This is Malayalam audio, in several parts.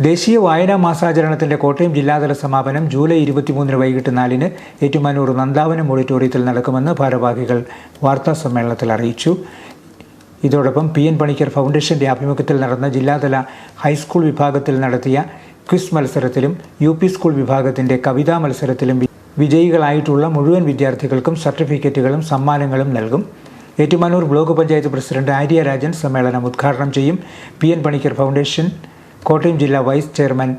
ദേശീയ വായനാ മാസാചരണത്തിന്റെ കോട്ടയം ജില്ലാതല സമാപനം ജൂലൈ ഇരുപത്തിമൂന്നിന് വൈകിട്ട് നാലിന് ഏറ്റുമാനൂർ നന്ദാവനം ഓഡിറ്റോറിയത്തിൽ നടക്കുമെന്ന് ഭാരവാഹികൾ വാർത്താ സമ്മേളനത്തിൽ അറിയിച്ചു. ഇതോടൊപ്പം പി എൻ പണിക്കർ ഫൗണ്ടേഷന്റെ ആഭിമുഖ്യത്തിൽ നടന്ന ജില്ലാതല ഹൈസ്കൂൾ വിഭാഗത്തിൽ നടത്തിയ ക്വിസ് മത്സരത്തിലും യു പി സ്കൂൾ വിഭാഗത്തിന്റെ കവിതാ മത്സരത്തിലും വിജയികളായിട്ടുള്ള മുഴുവൻ വിദ്യാർത്ഥികൾക്കും സർട്ടിഫിക്കറ്റുകളും സമ്മാനങ്ങളും നൽകും. ഏറ്റുമാനൂർ ബ്ലോക്ക് പഞ്ചായത്ത് പ്രസിഡന്റ് ആര്യ രാജൻ സമ്മേളനം ഉദ്ഘാടനം ചെയ്യും. P N Panicker foundation Kottayam ജില്ലാ വൈസ് ചെയർമാൻ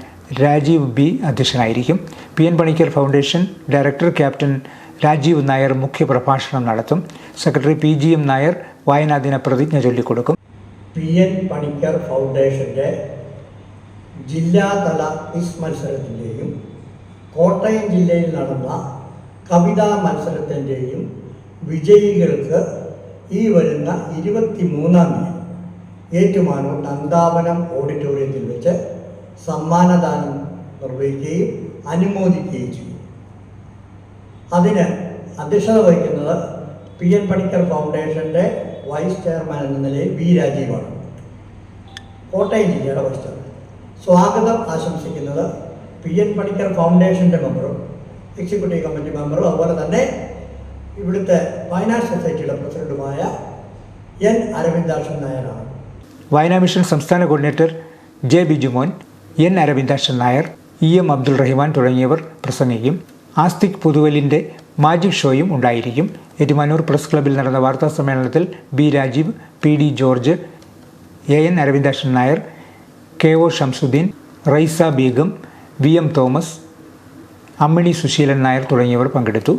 രാജീവ് ബി അധ്യക്ഷനായിരിക്കും. P N Panicker foundation director captain Rajeev Nair മുഖ്യപ്രഭാഷണം നടത്തും. Secretary P G M Nair വായനാദിന പ്രതിജ്ഞ ചൊല്ലിക്കൊടുക്കും. പി എൻ പണിക്കർ ഫൗണ്ടേഷന്റെ ജില്ലാതല ക്വിസ് മത്സരത്തിന്റെയും കോട്ടയം ജില്ലയിൽ നടന്ന കവിതാ മത്സരത്തിന്റെയും വിജയികൾക്ക് ഈ വരുന്ന ഇരുപത്തി മൂന്നാം തീയതി ഏറ്റുമാനൂർ നന്ദാവനം ഓഡിറ്റോറിയത്തിൽ വെച്ച് സമ്മാനദാനം നിർവഹിക്കുകയും അനുമോദിക്കുകയും ചെയ്യും അതിന് അധ്യക്ഷത വഹിക്കുന്നത് പി എൻ പണിക്കർ ഫൗണ്ടേഷന്റെ വൈസ് ചെയർമാൻ എന്ന നിലയിൽ വി രാജീവാണ്. കോട്ടയം ജില്ലയുടെ വൈസ് ചെയർമാൻ. സ്വാഗതം ആശംസിക്കുന്നത് പി എൻ പണിക്കർ ഫൗണ്ടേഷന്റെ മെമ്പറും എക്സിക്യൂട്ടീവ് കമ്മിറ്റി മെമ്പറും അതുപോലെ തന്നെ ഇവിടുത്തെ ഫൈനാൻസ് സൊസൈറ്റിയുടെ പ്രസിഡന്റുമായ എൻ അരവിന്ദാക്ഷൻ നായരാണ്. വായനാ മിഷൻ സംസ്ഥാന coordinator J Bijumon N Aravindakshan Nair E M Abdul Rahman തുടങ്ങിയവർ പ്രസംഗിക്കും. ആസ്തിക് പുതുവലിന്റെ മാജിക് ഷോയും ഉണ്ടായിരിക്കും. ഏറ്റുമാനൂർ പ്രസ് ക്ലബ്ബിൽ നടന്ന വാർത്താ സമ്മേളനത്തിൽ B Rajeev P D George A N Aravindakshan Nair K O Shamsuddin Raisa Beegum V M Thomas Ammini Susheelan Nair തുടങ്ങിയവർ പങ്കെടുത്തു.